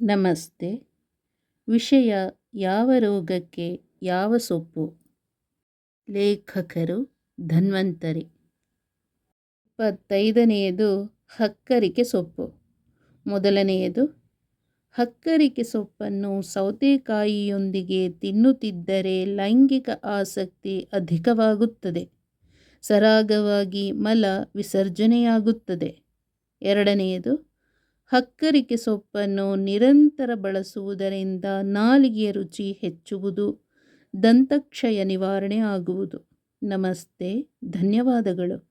ನಮಸ್ತೆ. ವಿಷಯ ಯಾವ ರೋಗಕ್ಕೆ ಯಾವ ಸೊಪ್ಪು? ಲೇಖಕರು ಧನ್ವಂತರಿ. ಇಪ್ಪತ್ತೈದನೆಯದು ಹಕ್ಕರಿಕೆ ಸೊಪ್ಪು. ಮೊದಲನೆಯದು, ಹಕ್ಕರಿಕೆ ಸೊಪ್ಪನ್ನು ಸೌತೆಕಾಯಿಯೊಂದಿಗೆ ತಿನ್ನುತ್ತಿದ್ದರೆ ಲೈಂಗಿಕ ಆಸಕ್ತಿ ಅಧಿಕವಾಗುತ್ತದೆ. ಸರಾಗವಾಗಿ ಮಲ ವಿಸರ್ಜನೆಯಾಗುತ್ತದೆ. ಎರಡನೆಯದು ಹಕ್ಕರಿಕೆ ಸೊಪ್ಪನ್ನು ನಿರಂತರ ಬಳಸುವುದರಿಂದ ನಾಲಿಗೆಯ ರುಚಿ ಹೆಚ್ಚುವುದು ದಂತಕ್ಷಯ ನಿವಾರಣೆ ಆಗುವುದು. ನಮಸ್ತೆ ಧನ್ಯವಾದಗಳು.